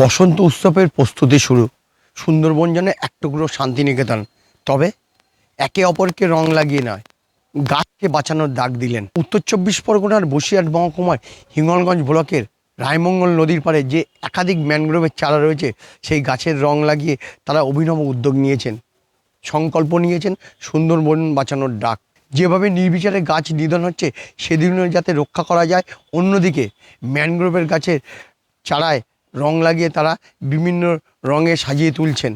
বসন্ত উৎসবের প্রস্তুতি শুরু। সুন্দরবন যেন এক টুকরো শান্তিনিকেতন। তবে একে অপরকে রং লাগিয়ে নয়, গাছকে বাঁচানোর ডাক দিলেন। উত্তর চব্বিশ পরগনার বসিরহাট মহকুমার হিঙ্গলগঞ্জ ব্লকের রায়মঙ্গল নদীর পাড়ে যে একাধিক ম্যানগ্রোভের চারা রয়েছে, সেই গাছের রং লাগিয়ে তারা অভিনব উদ্যোগ নিয়েছেন। সংকল্প নিয়েছেন সুন্দরবন বাঁচানোর ডাক। যেভাবে নির্বিচারে গাছ নিধন হচ্ছে, সেদিনও যাতে রক্ষা করা যায়। অন্যদিকে, ম্যানগ্রোভের গাছের চারায় রং লাগিয়ে তারা বিভিন্ন রঙে সাজিয়ে তুলছেন।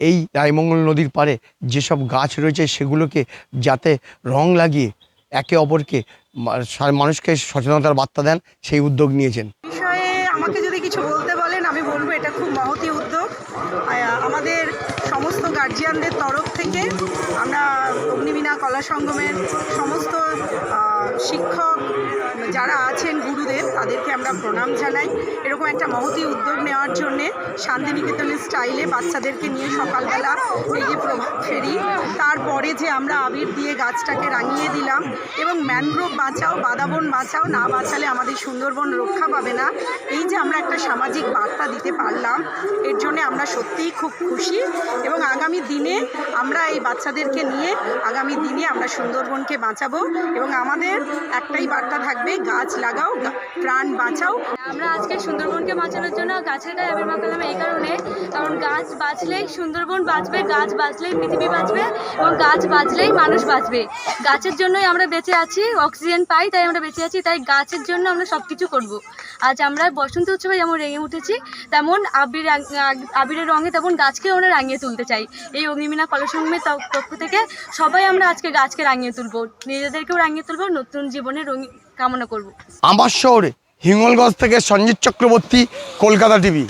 এই রায়মঙ্গল নদীর পারে যেসব গাছ রয়েছে, সেগুলোকে যাতে রং লাগিয়ে একে অপরকে মানুষকে সচেতনতার বার্তা দেন, সেই উদ্যোগ নিয়েছেন। আমাকে যদি কিছু বলতে বলেন, আমি বলব এটা খুব মহতি উদ্যোগ। আমাদের গার্জিয়ানদের তরফ থেকে আমরা অগ্নিবীণা কলা সঙ্গমের সমস্ত শিক্ষক যারা আছেন গুরুদেব, তাদেরকে আমরা প্রণাম জানাই। এরকম একটা মহতি উদ্যোগ নেওয়ার জন্যে শান্তিনিকেতনের স্টাইলে বাচ্চাদেরকে নিয়ে সকালবেলা এই যে প্রভাব ফেরি। তারপরে যে আমরা আবির দিয়ে গাছটাকে রাঙিয়ে দিলাম এবং ম্যানগ্রোভ বাঁচাও বাদাবন বাঁচাও, না বাঁচালে আমাদের সুন্দরবন রক্ষা পাবে না। এই যে আমরা একটা সামাজিক বার্তা দিতে পারলাম, এর জন্য আমরা সত্যিই খুব খুশি এবং আগামী দিনে আমরা এই বাচ্চাদেরকে নিয়ে, আগামী দিনে আমরা সুন্দরবনকে বাঁচাবো এবং আমাদের একটাই বার্তা থাকবে, গাছ লাগাও প্রাণ বাঁচাও। আমরা আজকে সুন্দরবনকে বাঁচানোর জন্য গাছের গায়ে আবির্ভাব করলাম এই কারণে, কারণ গাছ বাঁচলেই সুন্দরবন বাঁচবে, গাছ বাঁচলেই পৃথিবী বাঁচবে এবং গাছ বাঁচলেই মানুষ বাঁচবে। গাছের জন্যই আমরা বেঁচে আছি। অক্সিজেন পাই, তাই আমরা বেঁচে আছি, তাই গাছের জন্য আমরা সব কিছু করব। আজ আমরা বসন্ত উৎসবে যেমন রেঙে উঠেছি, তেমন আবির আবিরের রঙে তেমন গাছকে আমরা রাঙিয়ে তুলতে চাই। এই অগ্নিমিনা কলসঙ্গমের ত- পক্ষ থেকে সবাই আমরা আজকে গাছকে রাঙিয়ে তুলবো। নিজেদেরকেও রাঙিয়ে তুলবো, নতুন জীবনে রঙি কামনা করব। আমার শহরে হিঙ্গলগঞ্জ থেকে সঞ্জিত চক্রবর্তী, কলকাতা টিভি।